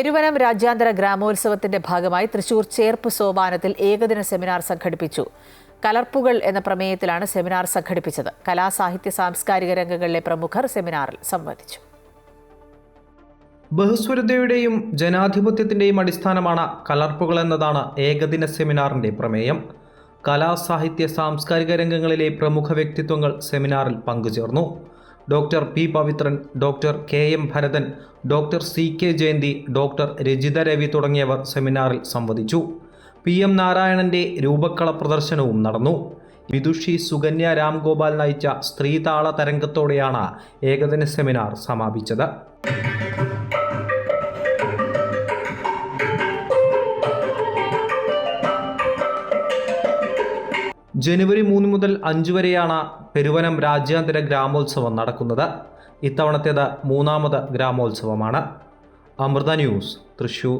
പെരുവനം രാജ്യാന്തര ഗ്രാമോത്സവത്തിന്റെ ഭാഗമായി തൃശൂർ ചേർപ്പ് സോപാനത്തിൽ ഏകദിന സെമിനാർ സംഘടിപ്പിച്ചു. കലർപ്പുകൾ എന്ന പ്രമേയത്തിലാണ് സെമിനാർ സംഘടിപ്പിച്ചത്. കലാസാഹിത്യ സാംസ്കാരിക രംഗങ്ങളിലെ പ്രമുഖർ സെമിനാറിൽ സംബന്ധിച്ചു. ബഹുസ്വരതയുടെയും ജനാധിപത്യത്തിന്റെയും അടിസ്ഥാനമാണ് കലർപ്പുകൾ എന്നതാണ് ഏകദിന സെമിനാറിന്റെ പ്രമേയം. കലാസാഹിത്യ സാംസ്കാരിക രംഗങ്ങളിലെ പ്രമുഖ വ്യക്തിത്വങ്ങൾ സെമിനാറിൽ പങ്കുചേർന്നു. Doctor P Pavithran doctor K M Bharathan doctor C K Jayanthi doctor Rajitha Ravi തുടങ്ങിയവർ സെമിനാറിൽ സംവദിച്ചു. പി എം നാരായണന്റെ രൂപക്കള പ്രദർശനവും നടന്നു. വിദുഷി സുകന്യ രാംഗോപാൽ നയിച്ച സ്ത്രീതാള തരംഗത്തോടെയാണ് ഏകദിന സെമിനാർ സമാപിച്ചത്. ജനുവരി മൂന്ന് മുതൽ അഞ്ച് വരെയാണ് പെരുവനം രാജ്യാന്തര ഗ്രാമോത്സവം നടക്കുന്നത്. ഇത്തവണത്തേത് മൂന്നാമത് ഗ്രാമോത്സവമാണ്. അമൃത ന്യൂസ് തൃശൂർ.